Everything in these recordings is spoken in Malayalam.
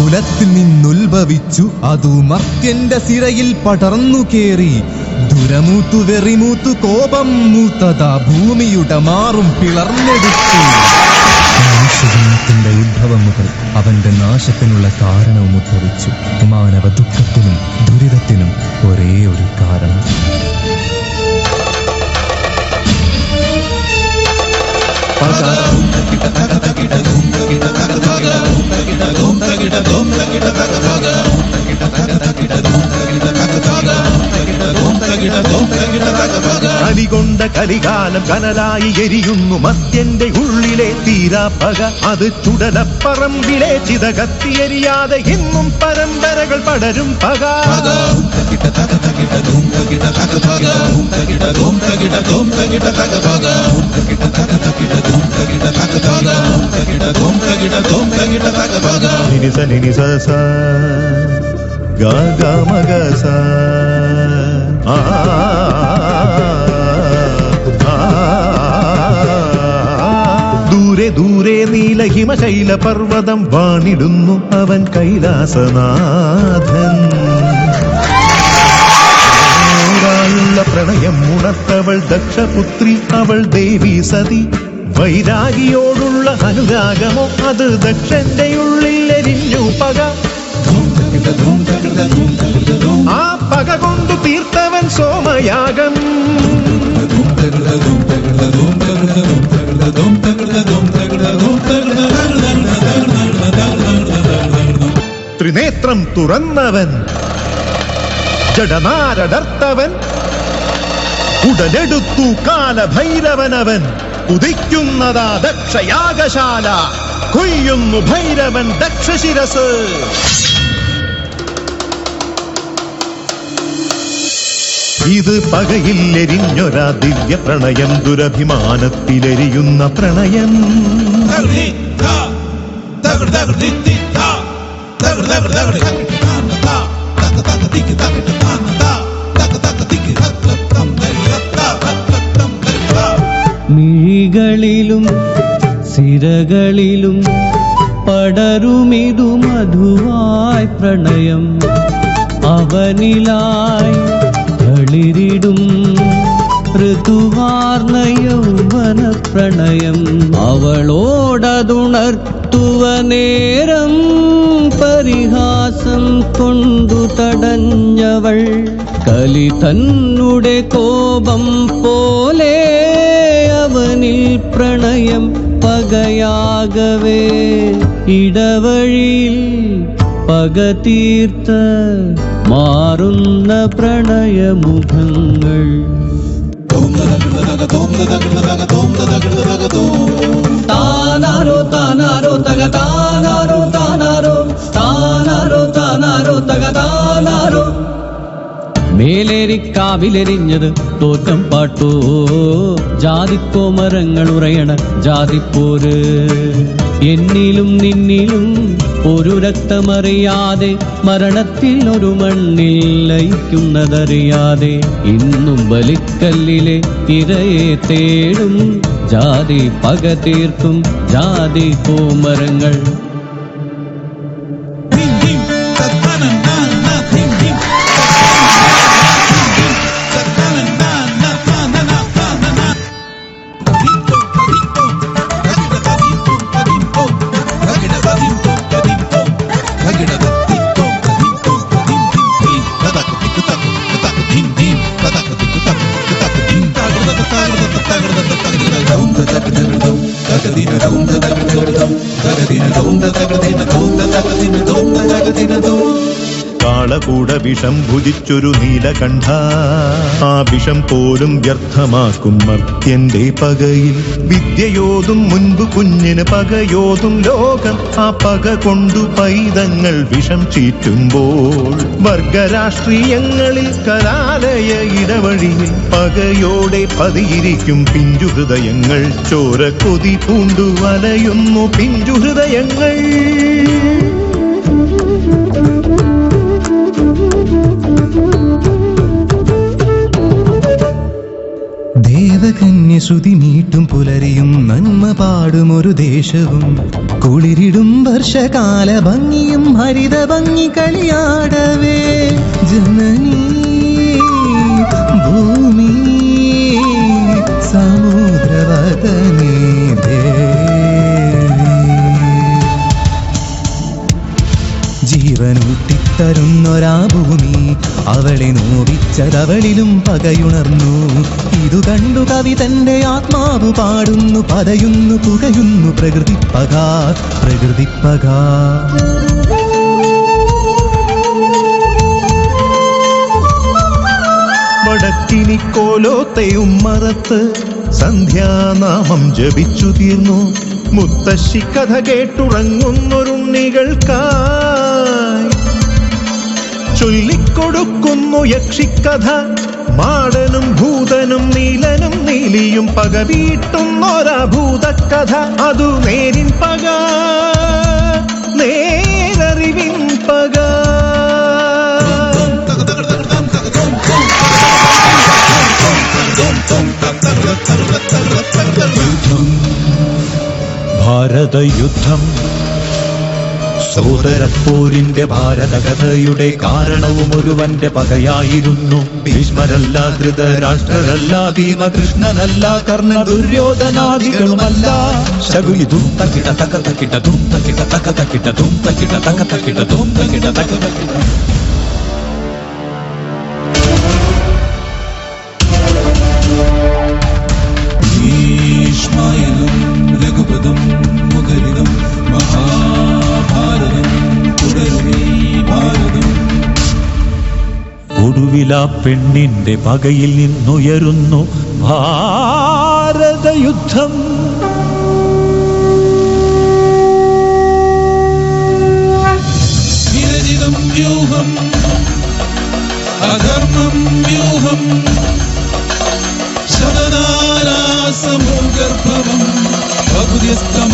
ഗർഭത്തിൽ നിന്നുത്ഭവിച്ചു അതു മർത്യന്റെ സിരയിൽ പടർന്നു കേറി. ദുരമൂത്തു വെറിമൂത്തു കോപം മൂത്തതാ ഭൂമിയുടെ മാറും പിളർന്നെടുത്തു. മനുഷ്യജന്മത്തിന്റെ ഉദ്ഭവം മുതൽ അവന്റെ നാശത്തിനുള്ള കാരണവും ഉദ്ഭവിച്ചു. മാനവ ദുഃഖത്തിനും ദുരിതത്തിനും ഒരേ ഒരു കാരണം. గిట గిట గిట గిట గిట കലികൊണ്ട കലികാലം കനലായി എരിയുന്നു മത്യന്റെ ഉള്ളിലെ തീരാപ്പക അത് ചുടലപ്പറമ്പിലെ ചിത കത്തിയെരിയാതെ ഇന്നും പരമ്പരകൾ പടരും പക. ഗ ഗ മ ഗ സ ദൂരെ ദൂരെ നീലഹിമശൈല പർവതം വാണിടുന്നു അവൻ കൈലാസനാഥൻ. പ്രണയം ഉണർത്തവൾ ദക്ഷപുത്രി അവൾ ദേവി സതി. വൈരാഗിയോടുള്ള അനുരാഗമോ അത് ദക്ഷന്റെ ഉള്ളിൽ എരിഞ്ഞു പക. ആ പക കൊണ്ടു തീർത്തവൻ സോമയാഗം. ത്രിനേത്രം തുറന്നവൻ. ജഡനാരടർത്തവൻ. ഉടലെടുത്തു കാലഭൈരവനവൻ. ഉദിക്കുന്നതാ ദക്ഷയാഗശാല. കൊയ്യുന്നു ഭൈരവൻ ദക്ഷശിരസ്. ഇത് പകയില്ലെരിഞ്ഞൊരാ ദിവ്യ പ്രണയം ദുരഭിമാനത്തിലെരിയുന്ന പ്രണയം. സിരകളിലും പടരുമിതു മധുവായ് പ്രണയം. അവനിലായി കളിരിടും ഋതുവാർന്ന യൗവന പ്രണയം. അവളോടതുണർത്തുവ നേരം പരിഹാസം കൊണ്ടു തടഞ്ഞവൾ. കലി തന്നുടെ കോപം പോലെ അവനിൽ പ്രണയം. പകയാകവേ ഇടവഴിയിൽ പക തീർത്ത മാറുന്ന പ്രണയമുഖങ്ങൾ. താനാരോ താനാരോ മേലേരിക്കാവിലെരിഞ്ഞത് തോറ്റം പാട്ടോ. ജാതിക്കോമരങ്ങൾ ഉറയണ ജാതിപ്പോര് എന്നിലും നിന്നിലും ഒരു രക്തമറിയാതെ മരണത്തിൽ ഒരു മണ്ണിൽ ലയിക്കുന്നതറിയാതെ ഇന്നും ബലിക്കല്ലിലെ തിരയെ തേടും. ജാതി പക തീർക്കും ജാതി കോമരങ്ങൾ. தகதின தௌந்த தகதின தௌந்த தகதின தௌந்த தகதின தௌந்த தகதின தௌந்த தகதின தௌந்த കാളകൂട വിഷം ഭുജിച്ചൊരു നീലകണ്ഠ. ആ വിഷം പോലും വ്യർത്ഥമാക്കും മർത്യന്റെ പകയിൽ. വിദ്യയോതും മുൻപ് കുഞ്ഞിന് പകയോതും ലോകം. ആ പക കൊണ്ടു പൈതങ്ങൾ വിഷം ചീറ്റുമ്പോൾ. വർഗരാഷ്ട്രീയങ്ങളിൽ കലാലയ ഇടവഴിയിൽ പകയോടെ പതിയിരിക്കും പിഞ്ചുഹൃദയങ്ങൾ ചോര കൊതി പൂണ്ടു വലയുന്നു പിഞ്ചുഹൃദയങ്ങൾ ദേവകന്യ ശ്രുതി മീട്ടും പുലരിയും നന്മ പാടും ഒരു ദേശവും. കുളിരിടും വർഷകാല ഭംഗിയും ഹരിത ഭംഗി കളിയാടവേ. ജനനീ ഭൂമി ജീവനൂട്ടിത്തരുന്നൊരാ ഭൂമി അവളെ നോവിച്ചതവളിലും പകയുണർന്നു. ഇതു കണ്ടു കവി തന്റെ ആത്മാവ് പാടുന്നു പതയുന്നു പുകയുന്നു പ്രകൃതി പക പ്രകൃതി പക വടക്കിനിക്കോലോത്തെയും മറത്ത് സന്ധ്യാനാമം ജപിച്ചു തീർന്നു. മുത്തശ്ശി കഥ കേട്ടുറങ്ങുന്നൊരുണ്ണികൾക്കായി ചൊല്ലിക്കൊടുക്കുന്നു യക്ഷിക്കഥ. മാടനും ഭൂതനും നീലനും നീലിയും പക വീട്ടുന്നൊരാ അതു നേരിൻ പക നേരറിവിൻ പക. ഭാരതയുദ്ധം സോദരപ്പോരിന്റെ ഭാരതകഥയുടെ കാരണവും ഒരുവന്റെ പകയായിരുന്നു. ഭീഷ്മരല്ല ധൃതരാഷ്ട്രരല്ല ഭീമകൃഷ്ണനല്ല കർണ ദുര്യോധനാദികളുമല്ല. ശകുലിതും തക്കിട തക തക്കിട തും തക്കിട തക തക്കിട തും തക്കിട തക തക്കിട തും തക്കിട തക തക്കിട ഭീഷ്മായനും തുടരുമേ ഭാരതം ഒടുവില പെണ്ണിന്റെ പകയിൽ നിന്നുയരുന്നു ഭാരതയുദ്ധം. വിരചിതം അധർമ്മം വ്യൂഹം ബഹുര്യസ്തമാർഗം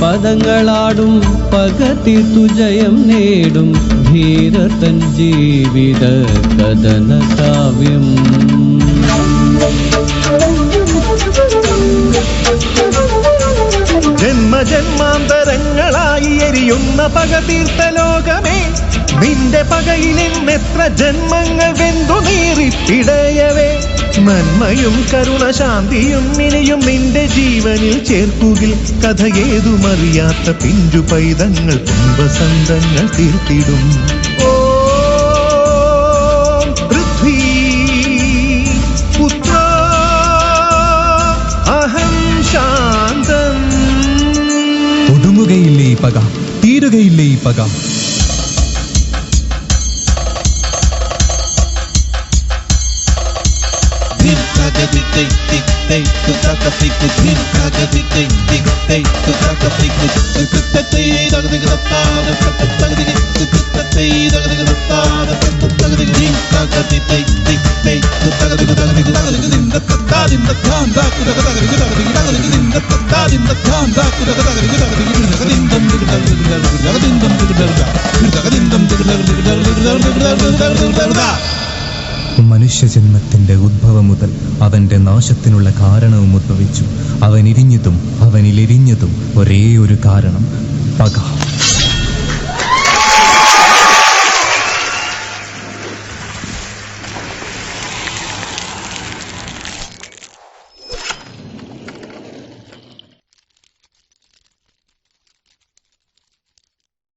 പദങ്ങളാടും പകത്തിർത്തു തുജയം നേടും ധീരതൻ ജീവിത കഥന കാവ്യം ജന്മജന്മാന്തരങ്ങളായി എരിയുന്ന പകതീർത്ഥ ലോകമേ നിന്റെ പകയിൽ എത്ര ജന്മങ്ങൾ വെന്തു നീറിപ്പിടയവേ നന്മയും കരുണ ശാന്തിയും ഇനിയും നിന്റെ ജീവനിൽ ചേർക്കുകിൽ. കഥ ഏതുമറിയാത്ത പിഞ്ചു പൈതങ്ങൾ കുംഭസന്തങ്ങൾ തീർത്തിടും. ഓ പുത്ര അഹം ശാന്തം. ഒടുങ്ങുകയില്ലേ ഈ പക? തീരുകയില്ലേ ഈ പക? காதலித்தை தித்தை குத்தாக்கத்தைக்கு மீன் காதலித்தை திகத்தை குத்தாக்கத்தைக்கு குத்தத்தை தகுதிகளத்தான பட்ட தகுதிகள் குத்தத்தை தகுதிகளத்தான பட்ட தகுதிகள் மீன் காதலித்தை தித்தை குத்தகதுக்கு தகுதிக்கு தகுதிக்கு நின்ற தத்தாதி இந்த தான் தாக்கு தக தகுதிக்கு தகுதிக்கு தகுதிக்கு நின்ற தத்தாதி இந்த தான் தாக்கு தக தகுதிக்கு தகுதிக்கு தகதிந்தம் தகதிந்தம் தகதிந்தம் தகதிந்தம் தகதிந்தம் தகதிந்தம் தகதிந்தம் தகதிந்தம் தகதிந்தம் தகதிந்தம் தகதிந்தம் தகதிந்தம் മനുഷ്യജന്മത്തിന്റെ ഉദ്ഭവം മുതൽ അവന്റെ നാശത്തിനുള്ള കാരണവും ഉദ്ഭവിച്ചു. അവനിരിഞ്ഞതും അവനിലിരിഞ്ഞതും ഒരേ ഒരു കാരണം പക.